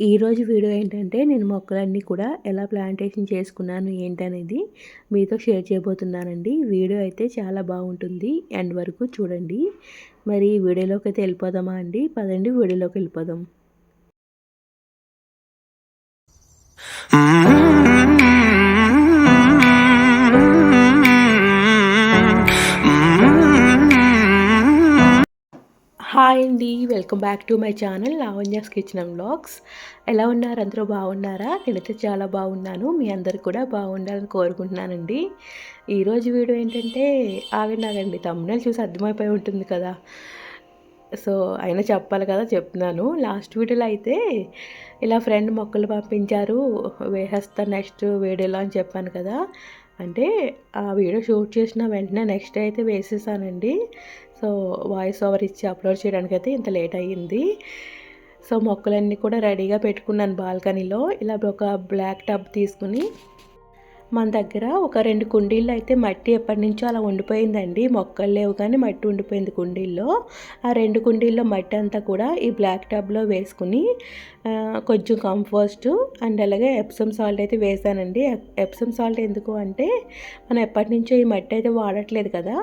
ఈరోజు వీడియో ఏంటంటే నేను మొక్కలన్నీ కూడా ఎలా ప్లాంటేషన్ చేసుకున్నాను ఏంటనేది మీతో షేర్ చేయబోతున్నానండి. వీడియో అయితే చాలా బాగుంటుంది. ఎండ్ వరకు చూడండి. మరి వీడియోలోకి అయితే వెళ్ళిపోదామా అండి? పదండి వీడియోలోకి వెళ్ళిపోదాం. హాయ్ అండి welcome back to my channel Lavanya's kitchen and blogs. ఎలా ఉన్నారు? అందరూ బాగున్నారా? నేనైతే చాలా బాగున్నాను మీ అందరు కూడా బాగుండాలని కోరుకుంటున్నానండి. ఈరోజు వీడియో ఏంటంటే ఆగండి తమ్ముళ్ళు చూసి అర్థమైపోయి ఉంటుంది కదా. సో అయినా చెప్పాలి కదా చెప్తున్నాను. లాస్ట్ వీడియోలో అయితే ఇలా ఫ్రెండ్ మొక్కలు పంపించారు వేసేస్తా నెక్స్ట్ వీడియోలో అని చెప్పాను కదా. అంటే ఆ వీడియో షూట్ చేసిన వెంటనే నెక్స్ట్ అయితే వేసేసానండి. సో వాయిస్ ఓవర్ ఇచ్చి అప్లోడ్ చేయడానికి అయితే ఇంత లేట్ అయ్యింది. సో మొక్కలన్నీ కూడా రెడీగా పెట్టుకున్నాను బాల్కనీలో. ఇలా ఒక బ్లాక్ టబ్ తీసుకుని మన దగ్గర ఒక రెండు కుండీల్లో అయితే మట్టి ఎప్పటి నుంచో అలా ఉండిపోయిందండి. మొక్కలు లేవు కానీ మట్టి ఉండిపోయింది కుండీల్లో. ఆ రెండు కుండీల్లో మట్టి అంతా కూడా ఈ బ్లాక్ టబ్లో వేసుకుని కొంచెం కంపోస్ట్ అండ్ అలాగే ఎప్సమ్ సాల్ట్ అయితే వేసానండి. ఎప్సమ్ సాల్ట్ ఎందుకు అంటే మనం ఎప్పటి నుంచో ఈ మట్టి అయితే వాడట్లేదు కదా.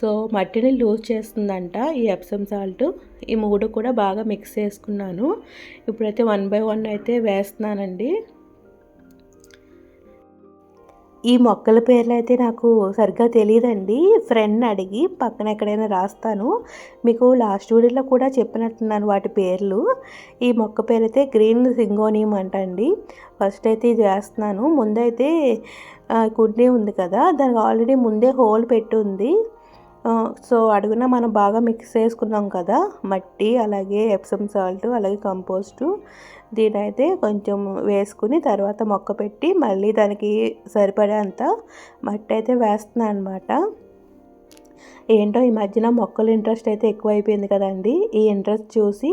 సో మట్టిని లూజ్ చేస్తుందంట ఈ ఎప్సమ్ సాల్ట్ ఈ మూడు కూడా బాగా మిక్స్ చేసుకున్నాను. ఇప్పుడైతే వన్ బై వన్ అయితే వేస్తున్నానండి. ఈ మొక్కల పేర్లు అయితే నాకు సరిగ్గా తెలియదండి ఫ్రెండ్ అడిగి పక్కన ఎక్కడైనా రాస్తాను. మీకు లాస్ట్ వీడియోలో కూడా చెప్పినట్టున్నాను వాటి పేర్లు. ఈ మొక్క పేరు అయితే గ్రీన్ సింగోనియం అంటండి. ఫస్ట్ అయితే ఇది వేస్తున్నాను. ముందైతే కుండీ ఉంది కదా దానికి ఆల్రెడీ ముందే హోల్ పెట్టి ఉంది. సో అడుగున మనం బాగా మిక్స్ చేసుకున్నాం కదా మట్టి అలాగే ఎప్సమ్ సాల్ట్ అలాగే కంపోస్టు దీని అయితే కొంచెం వేసుకుని తర్వాత మొక్క పెట్టి మళ్ళీ దానికి సరిపడేంత మట్టి అయితే వేస్తున్నాను అనమాట ఏంటో ఈ మధ్యన మొక్కలు ఇంట్రెస్ట్ అయితే ఎక్కువైపోయింది కదండి. ఈ ఇంట్రెస్ట్ చూసి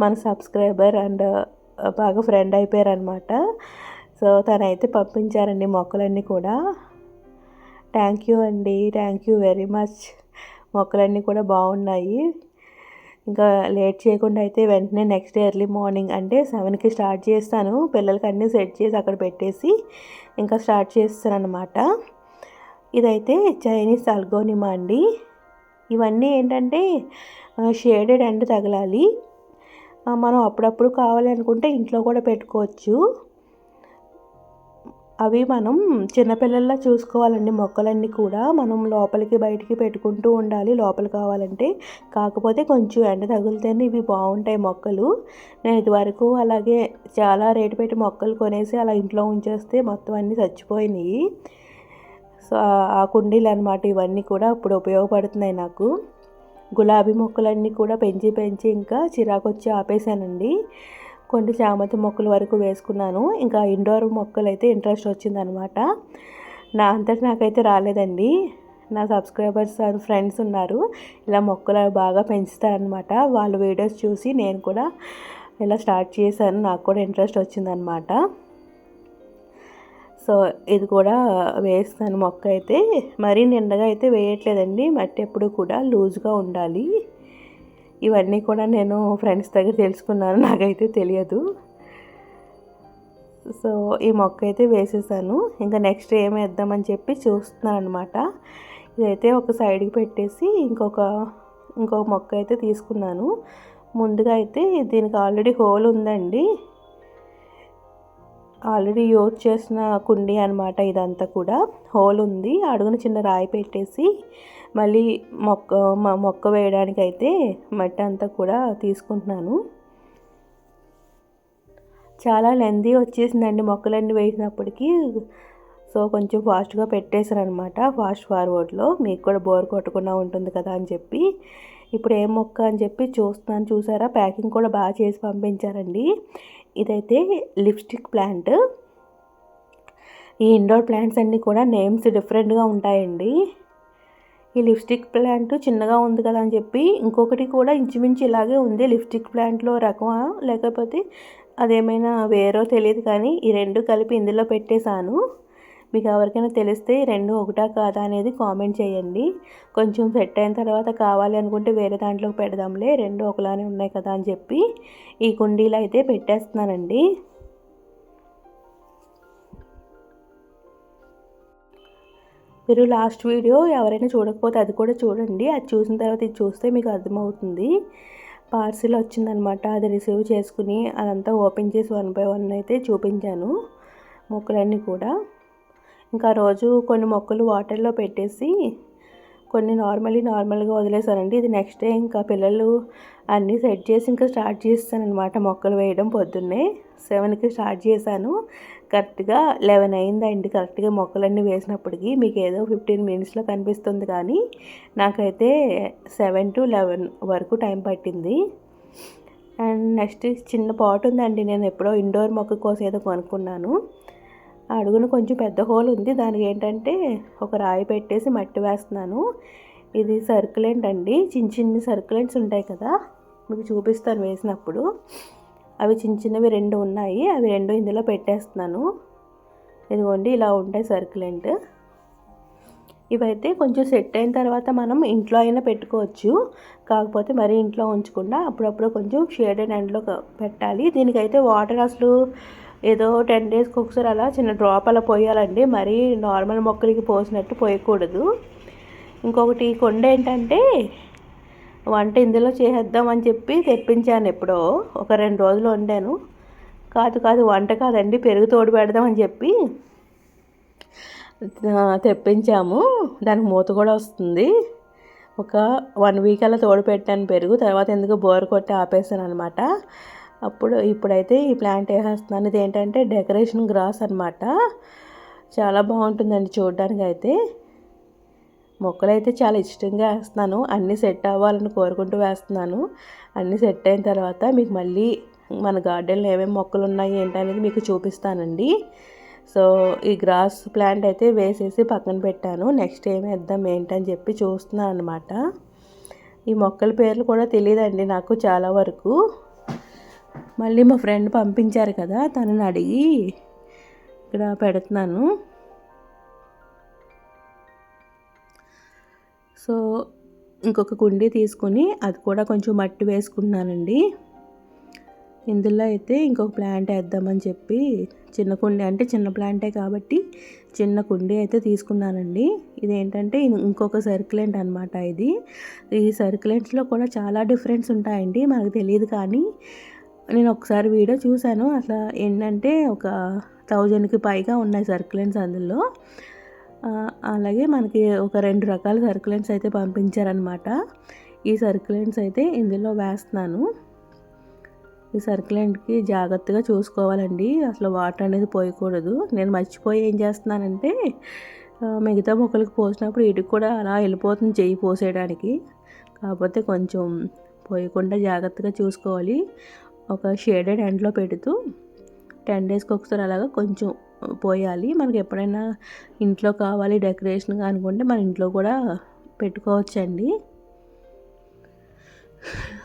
మన సబ్స్క్రైబర్ అండ్ బాగా ఫ్రెండ్ అయిపోయారనమాట సో తనైతే పంపించారండి మొక్కలన్నీ కూడా. థ్యాంక్ యూ అండి. థ్యాంక్ యూ వెరీ మచ్ మొక్కలన్నీ కూడా బాగున్నాయి. ఇంకా లేట్ చేయకుండా అయితే వెంటనే నెక్స్ట్ డే ఎర్లీ మార్నింగ్ అంటే సెవెన్కి స్టార్ట్ చేస్తాను. పిల్లలకి అన్నీ సెట్ చేసి అక్కడ పెట్టేసి ఇంకా స్టార్ట్ చేస్తాను అనమాట ఇదైతే చైనీస్ అల్గోనిమా అండి. ఇవన్నీ ఏంటంటే షేడెడ్ అండ్ తగలాలి. మనం అప్పుడప్పుడు కావాలి అనుకుంటే ఇంట్లో కూడా పెట్టుకోవచ్చు. అవి మనం చిన్నపిల్లల్లా చూసుకోవాలండి. మొక్కలన్నీ కూడా మనం లోపలికి బయటికి పెట్టుకుంటూ ఉండాలి. లోపల కావాలంటే కాకపోతే కొంచెం ఎండ తగిలితేనే ఇవి బాగుంటాయి మొక్కలు. నేను ఇదివరకు అలాగే చాలా రేటు పెట్టి మొక్కలు కొనేసి అలా ఇంట్లో ఉంచేస్తే మొత్తం అన్నీ చచ్చిపోయినాయి. సో ఆ కుండీలు అనమాట ఇవన్నీ కూడా ఇప్పుడు ఉపయోగపడుతున్నాయి నాకు. గులాబీ మొక్కలన్నీ కూడా పెంచి పెంచి ఇంకా చిరాకు వచ్చి ఆపేసానండి కొన్ని చామంతి మొక్కల వరకు వేసుకున్నాను. ఇంకా ఇండోర్ మొక్కలు అయితే ఇంట్రెస్ట్ వచ్చిందనమాట. నా అంతటి నాకైతే రాలేదండి. నా సబ్స్క్రైబర్స్ అండ్ ఫ్రెండ్స్ ఉన్నారు. ఇలా మొక్కలు బాగా పెంచుతారనమాట. వాళ్ళ వీడియోస్ చూసి నేను కూడా ఇలా స్టార్ట్ చేశాను. నాకు కూడా ఇంట్రెస్ట్ వచ్చిందనమాట. సో ఇది కూడా వేస్తాను మొక్క అయితే మరీ నిండగా అయితే వేయట్లేదండి. మట్టి ఎప్పుడు కూడా లూజ్గా ఉండాలి. ఇవన్నీ కూడా నేను ఫ్రెండ్స్ దగ్గర తెలుసుకున్నాను నాకైతే తెలియదు. సో ఈ మొక్క అయితే వేసేసాను. ఇంకా నెక్స్ట్ ఏం వేద్దామని చెప్పి చూస్తున్నాను అనమాట ఇదైతే ఒక సైడ్కి పెట్టేసి ఇంకొక ఇంకొక మొక్క అయితే తీసుకున్నాను. ముందుగా అయితే దీనికి ఆల్రెడీ హోల్ ఉందండి. ఆల్రెడీ యూజ్ చేసిన కుండీ అనమాట ఇదంతా కూడా. హోల్ ఉంది. అడుగున చిన్న రాయి పెట్టేసి మళ్ళీ మొక్క మొక్క వేయడానికి అయితే మట్టి అంతా కూడా తీసుకుంటున్నాను. చాలా లెందీ వచ్చేసిందండి మొక్కలన్నీ వేసినప్పటికీ. సో కొంచెం ఫాస్ట్గా పెట్టేశారు అనమాట ఫాస్ట్ ఫార్వర్డ్లో మీకు కూడా బోర్ కొట్టకుండా ఉంటుంది కదా అని చెప్పి. ఇప్పుడు ఏం మొక్క అని చెప్పి చూస్తున్నాను చూసారా? ప్యాకింగ్ కూడా బాగా చేసి పంపించారండి. ఇదైతే లిప్స్టిక్ ప్లాంట్ ఈ ఇండోర్ ప్లాంట్స్ అన్నీ కూడా నేమ్స్ డిఫరెంట్గా ఉంటాయండి. ఈ లిప్స్టిక్ ప్లాంట్ చిన్నగా ఉంది కదా అని చెప్పి ఇంకొకటి కూడా ఇంచుమించు ఇలాగే ఉంది. లిప్స్టిక్ ప్లాంట్లో రకమా? లేకపోతే అదేమైనా వేరో తెలియదు కానీ ఈ రెండు కలిపి ఇందులో పెట్టేశాను. మీకు ఎవరికైనా తెలిస్తే రెండు ఒకటా కాదా అనేది కామెంట్ చేయండి. కొంచెం సెట్ అయిన తర్వాత కావాలి అనుకుంటే వేరే దాంట్లోకి పెడదాంలే రెండు ఒకలానే ఉన్నాయి కదా అని చెప్పి ఈ కుండీలు అయితే పెట్టేస్తున్నానండి. మీరు లాస్ట్ వీడియో ఎవరైనా చూడకపోతే అది కూడా చూడండి. అది చూసిన తర్వాత ఇది చూస్తే మీకు అర్థమవుతుంది. పార్సిల్ వచ్చిందనమాట. అది రిసీవ్ చేసుకుని అదంతా ఓపెన్ చేసి వన్ బై వన్ అయితే చూపించాను మొక్కలన్నీ కూడా. ఇంకా రోజు కొన్ని మొక్కలు వాటర్లో పెట్టేసి కొన్ని నార్మల్లీ నార్మల్గా వదిలేసానండి. ఇది నెక్స్ట్ డే ఇంకా పిల్లలు అన్నీ సెట్ చేసి ఇంకా స్టార్ట్ చేస్తాను అనమాట మొక్కలు వేయడం పొద్దున్నే సెవెన్కి స్టార్ట్ చేశాను. కరెక్ట్గా లెవెన్ అయిందండి. కరెక్ట్గా మొక్కలన్నీ వేసినప్పటికీ మీకు ఏదో ఫిఫ్టీన్ మినిట్స్లో కనిపిస్తుంది కానీ నాకైతే సెవెన్ టు లెవెన్ వరకు టైం పట్టింది. అండ్ నెక్స్ట్ చిన్న పాట్ ఉందండి. నేను ఎప్పుడో ఇండోర్ మొక్క కోసం ఏదో కొనుక్కున్నాను. అడుగున కొంచెం పెద్ద హోల్ ఉంది. దానికి ఏంటంటే ఒక రాయి పెట్టేసి మట్టి వేస్తున్నాను. ఇది సర్కులెంట్ అండి చిన్న చిన్న సర్కులెంట్స్ ఉంటాయి కదా? మీకు చూపిస్తాను వేసినప్పుడు. అవి చిన్న చిన్నవి రెండు ఉన్నాయి. అవి రెండు ఇందులో పెట్టేస్తున్నాను. ఇదిగోండి ఇలా ఉంటాయి సర్కిలెంట్ ఇవైతే కొంచెం సెట్ అయిన తర్వాత మనం ఇంట్లో అయినా పెట్టుకోవచ్చు. కాకపోతే మరీ ఇంట్లో ఉంచకుండా అప్పుడప్పుడు కొంచెం షేడెడ్ ఎండ్లో పెట్టాలి. దీనికైతే వాటర్ అసలు ఏదో టెన్ డేస్కి ఒకసారి అలా చిన్న డ్రాప్ అలా పోయాలండి. మరీ నార్మల్ మొక్కలకి పోసినట్టు పోయకూడదు. ఇంకొకటి కొండ ఏంటంటే వంట ఇందులో చేసేద్దామని చెప్పి తెప్పించాను ఎప్పుడో. ఒక రెండు రోజులు వండాను. కాదు కాదు వంట కాదండి పెరుగు తోడు పెడదామని చెప్పి తెప్పించాము. దానికి మూత కూడా వస్తుంది. ఒక వన్ వీక్ అలా తోడు పెట్టాను పెరుగు. తర్వాత ఎందుకు బోర్ కొట్టి ఆపేసాను అనమాట అప్పుడు ఇప్పుడైతే ఈ ప్లాంట్ వేసేస్తున్నాను. ఇది ఏంటంటే డెకరేషన్ గ్రాస్ అనమాట చాలా బాగుంటుందండి చూడడానికి అయితే మొక్కలైతే చాలా ఇష్టంగా వేస్తున్నాను. అన్నీ సెట్ అవ్వాలని కోరుకుంటూ వేస్తున్నాను. అన్నీ సెట్ అయిన తర్వాత మీకు మళ్ళీ మన గార్డెన్లో ఏమేమి మొక్కలు ఉన్నాయి ఏంటనేది మీకు చూపిస్తానండి. సో ఈ గ్రాస్ ప్లాంట్ అయితే వేసేసి పక్కన పెట్టాను. నెక్స్ట్ ఏం వేద్దాం ఏంటని చెప్పి చూస్తున్నాను అనమాట ఈ మొక్కల పేర్లు కూడా తెలియదండి నాకు చాలా వరకు. మళ్ళీ మా ఫ్రెండ్ పంపించారు కదా తనని అడిగి ఇక్కడ పెడుతున్నాను. సో ఇంకొక కుండీ తీసుకొని అది కూడా కొంచెం మట్టి వేసుకున్నానండి ఇందులో అయితే ఇంకొక ప్లాంట్ వేద్దామని చెప్పి చిన్న కుండీ అంటే చిన్న ప్లాంటే కాబట్టి చిన్న కుండీ అయితే తీసుకున్నానండి. ఇది ఏంటంటే ఇంకొక సర్క్యులెంట్ అనమాట ఇది. ఈ సర్క్యులెంట్స్లో కూడా చాలా డిఫరెన్స్ ఉంటాయండి మనకు తెలియదు కానీ. నేను ఒకసారి వీడియో చూశాను అసలు ఏంటంటే ఒక థౌజండ్కి పైగా ఉన్నాయి సర్క్యులెంట్స్ అందులో. అలాగే మనకి ఒక రెండు రకాల సర్కులెంట్స్ అయితే పంపించారనమాట ఈ సర్కులెంట్స్ అయితే ఇందులో వేస్తున్నాను. ఈ సర్కులెంట్కి జాగ్రత్తగా చూసుకోవాలండి. అసలు వాటర్ అనేది పోయకూడదు. నేను మర్చిపోయి ఏం చేస్తున్నానంటే మిగతా మొక్కలకి పోసినప్పుడు ఇటుకు కూడా అలా వెళ్ళిపోతుంది చెయ్యి పోసేయడానికి. కాకపోతే కొంచెం పోయకుండా జాగ్రత్తగా చూసుకోవాలి. ఒక షేడెడ్ ఎండ్లో పెడుతూ టెన్ డేస్కి ఒకసారి అలాగా కొంచెం పోయాలి. మనకి ఎప్పుడైనా ఇంట్లో కావాలి డెకరేషన్గా అనుకుంటే మన ఇంట్లో కూడా పెట్టుకోవచ్చండి.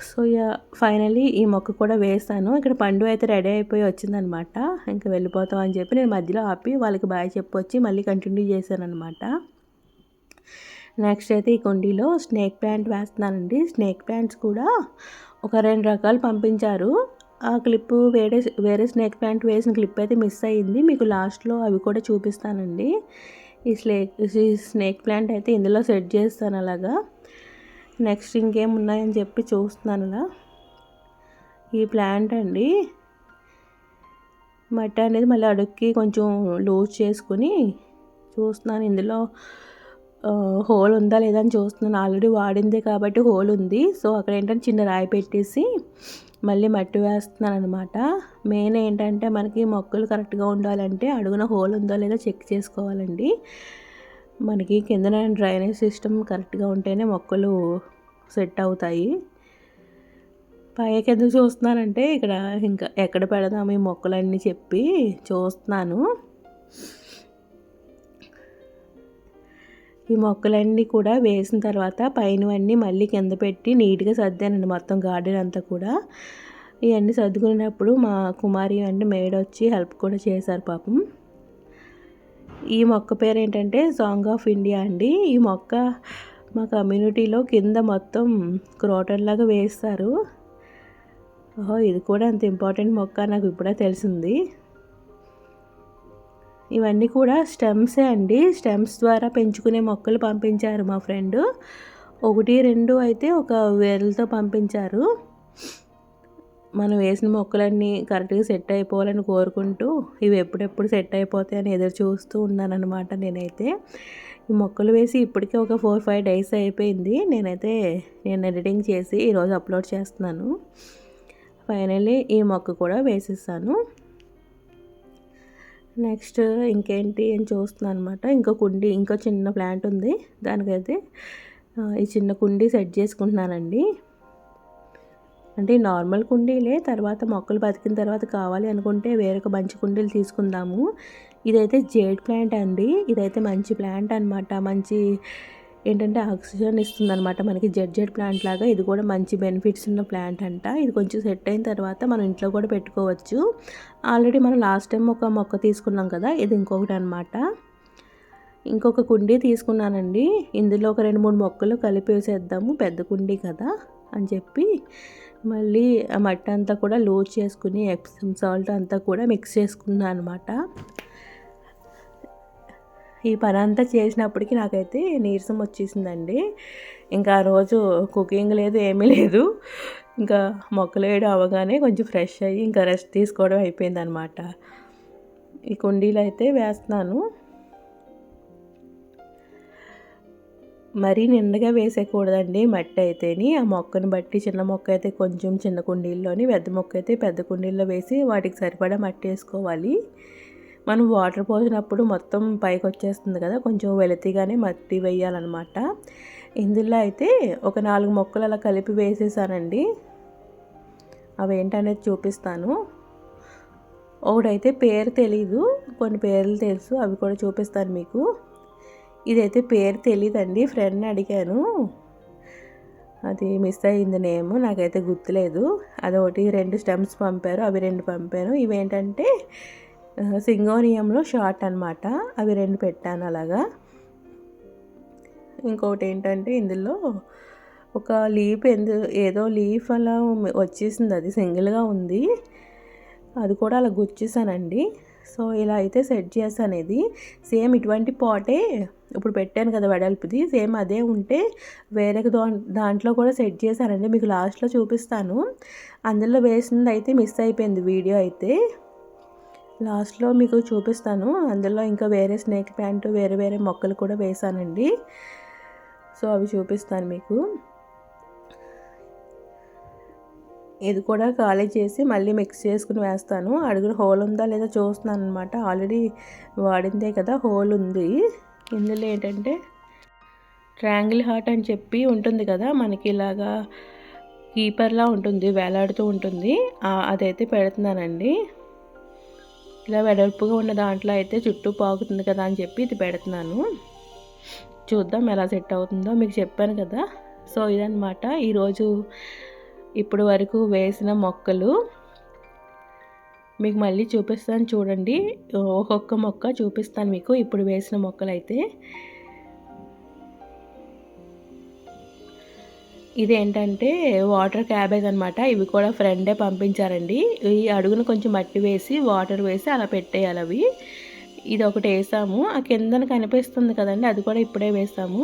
సో యా ఫైనలీ ఈ మొక్క కూడా వేస్తాను ఇక్కడ పండు అయితే రెడీ అయిపోయి వచ్చిందనమాట. ఇంకా వెళ్ళిపోతాం అని చెప్పి నేను మధ్యలో ఆపి వాళ్ళకి బాయ్ చెప్పొచ్చి మళ్ళీ కంటిన్యూ చేశానమాట అనమాట నెక్స్ట్ అయితే ఈ కుండీలో స్నేక్ ప్యాంట్ వేస్తున్నానండి. స్నేక్ ప్యాంట్స్ కూడా ఒక రెండు రకాలు పంపించారు. ఆ క్లిప్ వేరే వేరే స్నేక్ ప్యాంట్ వేసిన క్లిప్ అయితే మిస్ అయ్యింది. మీకు లాస్ట్లో అవి కూడా చూపిస్తానండి. ఈ స్నేక్ ఈ స్నేక్ ప్లాంట్ అయితే ఇందులో సెట్ చేస్తాను అలాగా. నెక్స్ట్ ఇంకేం ఉన్నాయని చెప్పి చూస్తున్నాను అలా ఈ ప్లాంట్ అండి. మట్టి అనేది మళ్ళీ అడుక్కి కొంచెం లూజ్ చేసుకుని చూస్తున్నాను. ఇందులో హోల్ ఉందా లేదా అని చూస్తున్నాను. ఆల్రెడీ వాడింది కాబట్టి హోల్ ఉంది. సో అక్కడ ఏంటంటే చిన్న రాయి పెట్టేసి మళ్ళీ మట్టి వేస్తున్నాను అనమాట మెయిన్ ఏంటంటే మనకి మొక్కలు కరెక్ట్గా ఉండాలంటే అడుగున హోల్ ఉందో లేదో చెక్ చేసుకోవాలండి. మనకి కిందన డ్రైనేజ్ సిస్టమ్ కరెక్ట్గా ఉంటేనే మొక్కలు సెట్ అవుతాయి. పైకి ఎందుకు చూస్తున్నానంటే ఇక్కడ ఇంకా ఎక్కడ పెడదాం ఈ మొక్కలన్నీ చెప్పి చూస్తున్నాను. ఈ మొక్కలన్నీ కూడా వేసిన తర్వాత పైనవన్నీ మళ్ళీ కింద పెట్టి నీట్గా సర్దానండి మొత్తం గార్డెన్ అంతా కూడా. ఇవన్నీ సర్దుకునేటప్పుడు మా కుమారి అండ్ మేడ్ వచ్చి హెల్ప్ కూడా చేశారు పాపం. ఈ మొక్క పేరు ఏంటంటే సాంగ్ ఆఫ్ ఇండియా అండి. ఈ మొక్క మా కమ్యూనిటీలో కింద మొత్తం క్రోటన్ లాగా వేస్తారు. ఓహో ఇది కూడా అంత ఇంపార్టెంట్ మొక్క నాకు ఇప్పుడే తెలిసింది. ఇవన్నీ కూడా స్టెమ్సే అండి. స్టెమ్స్ ద్వారా పెంచుకునే మొక్కలు పంపించారు మా ఫ్రెండ్. ఒకటి రెండు అయితే ఒక వేర్లతో పంపించారు. మనం వేసిన మొక్కలన్నీ కరెక్ట్గా సెట్ అయిపోవాలని కోరుకుంటూ ఇవి ఎప్పుడెప్పుడు సెట్ అయిపోతాయని ఎదురు చూస్తూ ఉన్నానన్నమాట నేనైతే. ఈ మొక్కలు వేసి ఇప్పటికే ఒక ఫోర్ ఫైవ్ డేస్ అయిపోయింది. నేనైతే నేను ఎడిటింగ్ చేసి ఈరోజు అప్లోడ్ చేస్తున్నాను. ఫైనల్లీ ఈ మొక్క కూడా వేసేసాను. నెక్స్ట్ ఇంకేంటి అని చూస్తున్నాను అనమాట ఇంకో కుండీ ఇంకో చిన్న ప్లాంట్ ఉంది. దానికైతే ఈ చిన్న కుండీ సెట్ చేసుకుంటున్నానండి. అంటే నార్మల్ కుండీలే తర్వాత మొక్కలు బతికిన తర్వాత కావాలి అనుకుంటే వేరొక మంచి కుండీలు తీసుకుందాము. ఇదైతే జేడ్ ప్లాంట్ అండి. ఇదైతే మంచి ప్లాంట్ అనమాట మంచి ఏంటంటే ఆక్సిజన్ ఇస్తుంది అనమాట మనకి జెడ్ జెడ్ ప్లాంట్ లాగా ఇది కూడా మంచి బెనిఫిట్స్ ఉన్న ప్లాంట్ అంట. ఇది కొంచెం సెట్ అయిన తర్వాత మనం ఇంట్లో కూడా పెట్టుకోవచ్చు. ఆల్రెడీ మనం లాస్ట్ టైం ఒక మొక్క తీసుకున్నాం కదా ఇది ఇంకొకటి అనమాట ఇంకొక కుండీ తీసుకున్నానండి. ఇందులో ఒక రెండు మూడు మొక్కలు కలిపి వేసేద్దాము పెద్ద కుండీ కదా అని చెప్పి. మళ్ళీ ఆ మట్టి అంతా కూడా లూజ్ చేసుకుని ఎప్సమ్ సాల్ట్ అంతా కూడా మిక్స్ చేసుకున్నాను అనమాట ఈ పని అంతా చేసినప్పటికీ నాకైతే నీరసం వచ్చేసిందండి. ఇంకా ఆ రోజు కుకింగ్ లేదు ఏమీ లేదు. ఇంకా మొక్కలు వేయడం అవగానే కొంచెం ఫ్రెష్ అయ్యి ఇంకా రెస్ట్ తీసుకోవడం అయిపోయిందనమాట ఈ కుండీలు అయితే వేస్తున్నాను. మరీ నిండగా వేసేయకూడదండి మట్టి అయితేని. ఆ మొక్కను బట్టి చిన్న మొక్క అయితే కొంచెం చిన్న కుండీల్లోని పెద్ద మొక్క అయితే పెద్ద కుండీల్లో వేసి వాటికి సరిపడా మట్టి వేసుకోవాలి. మనం వాటర్ పోసినప్పుడు మొత్తం పైకి వచ్చేస్తుంది కదా కొంచెం వెలతిగానే మట్టి వేయాలన్నమాట. ఇందులో అయితే ఒక నాలుగు మొక్కలు అలా కలిపి వేసేసానండి. అవి ఏంటనేది చూపిస్తాను. ఒకటైతే పేరు తెలీదు కొన్ని పేర్లు తెలుసు అవి కూడా చూపిస్తాను మీకు. ఇదైతే పేరు తెలియదండి ఫ్రెండ్ని అడిగాను. అది మిస్ అయింది నేమ్ నాకైతే గుర్తులేదు. అదొకటి రెండు స్టెమ్స్ పంపారు అవి రెండు పంపాను. ఇవేంటంటే సింగోనియంలో షార్ట్ అనమాట అవి రెండు పెట్టాను అలాగా. ఇంకొకటి ఏంటంటే ఇందులో ఒక లీఫ్ ఎందు ఏదో లీఫ్ అలా వచ్చేసింది. అది సింగిల్గా ఉంది. అది కూడా అలా గుచ్చేసానండి. సో ఇలా అయితే సెట్ చేశాను ఇది సేమ్ ఇటువంటి పాటే ఇప్పుడు పెట్టాను కదా వెడల్పుది. సేమ్ అదే ఉంటే వేరే దా దాంట్లో కూడా సెట్ చేశానండి మీకు లాస్ట్లో చూపిస్తాను. అందులో వేసింది అయితే మిస్ అయిపోయింది వీడియో అయితే. లాస్ట్లో మీకు చూపిస్తాను. అందులో ఇంకా వేరే స్నేక్ ప్యాంటు వేరే వేరే మొక్కలు కూడా వేసానండి సో అవి చూపిస్తాను మీకు. ఇది కూడా ఖాళీ చేసి మళ్ళీ మిక్స్ చేసుకుని వేస్తాను. అడుగున హోల్ ఉందా లేదా చూస్తున్నాను అనమాట ఆల్రెడీ వాడిందే కదా హోల్ ఉంది. ఇందులో ఏంటంటే ట్రయాంగిల్ హార్ట్ అని చెప్పి ఉంటుంది కదా మనకి ఇలాగా కీపర్లా ఉంటుంది వేలాడుతూ ఉంటుంది. అదైతే పెడుతున్నానండి. ఇలా వెడల్పుగా ఉన్న దాంట్లో అయితే చుట్టూ పాకుతుంది కదా అని చెప్పి ఇది పెడుతున్నాను. చూద్దాం ఎలా సెట్ అవుతుందో. మీకు చెప్పాను కదా. సో ఇదనమాట ఈరోజు ఇప్పుడు వరకు వేసిన మొక్కలు. మీకు మళ్ళీ చూపిస్తాను చూడండి. ఒక్కొక్క మొక్క చూపిస్తాను మీకు. ఇప్పుడు వేసిన మొక్కలు అయితే ఇదేంటంటే వాటర్ క్యాబేజ్ అనమాట ఇవి కూడా ఫ్రెండే పంపించారండి. ఈ అడుగున కొంచెం మట్టి వేసి వాటర్ వేసి అలా పెట్టేయాలి అవి. ఇది ఒకటి వేసాము. ఆ కిందన కనిపిస్తుంది కదండి అది కూడా ఇప్పుడే వేసాము.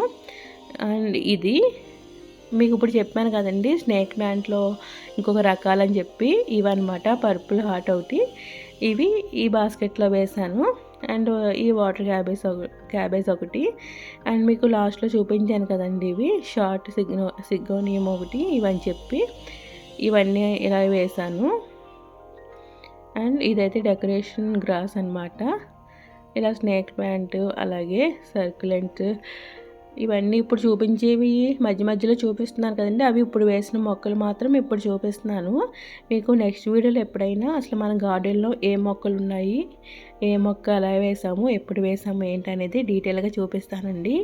అండ్ ఇది మీకు ఇప్పుడు చెప్పాను కదండి స్నేక్ ప్లాంట్లో ఇంకొక రకాలని చెప్పి ఇవన్నమాట పర్పుల్ హాట్ ఒకటి. ఇవి ఈ బాస్కెట్లో వేసాను. అండ్ ఈ వాటర్ క్యాబేజ్ క్యాబేజ్ ఒకటి. అండ్ మీకు లాస్ట్లో చూపించాను కదండి ఇవి. షార్ట్ సిగ్నో సిగ్గోనియం ఒకటి ఇవని చెప్పి ఇవన్నీ ఇలా వేసాను అండ్ ఇదైతే డెకరేషన్ గ్రాస్ అనమాట ఇలా స్నేక్ ప్యాంటు అలాగే సర్క్యులెంట్ ఇవన్నీ ఇప్పుడు చూపించేవి మధ్య మధ్యలో చూపిస్తున్నాను కదండి. అవి ఇప్పుడు వేసిన మొక్కలు మాత్రం ఇప్పుడు చూపిస్తున్నాను. మీకు నెక్స్ట్ వీడియోలో ఎప్పుడైనా అసలు మన గార్డెన్లో ఏ మొక్కలు ఉన్నాయి ఏ మొక్క ఎలా వేసాము ఎప్పుడు వేసాము ఏంటి అనేది డీటెయిల్గా చూపిస్తానండి.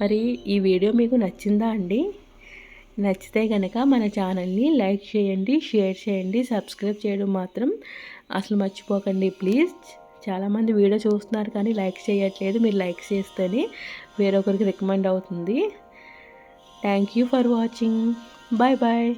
మరి ఈ వీడియో మీకు నచ్చిందా అండి? నచ్చితే కనుక మన ఛానల్ని లైక్ చేయండి షేర్ చేయండి సబ్స్క్రైబ్ చేయడం మాత్రం అసలు మర్చిపోకండి ప్లీజ్. చాలామంది వీడియో చూస్తున్నారు కానీ లైక్ చేయట్లేదు. మీరు లైక్ చేస్తేనే వేరొకరికి రికమెండ్ అవుతుంది. Thank you for watching bye bye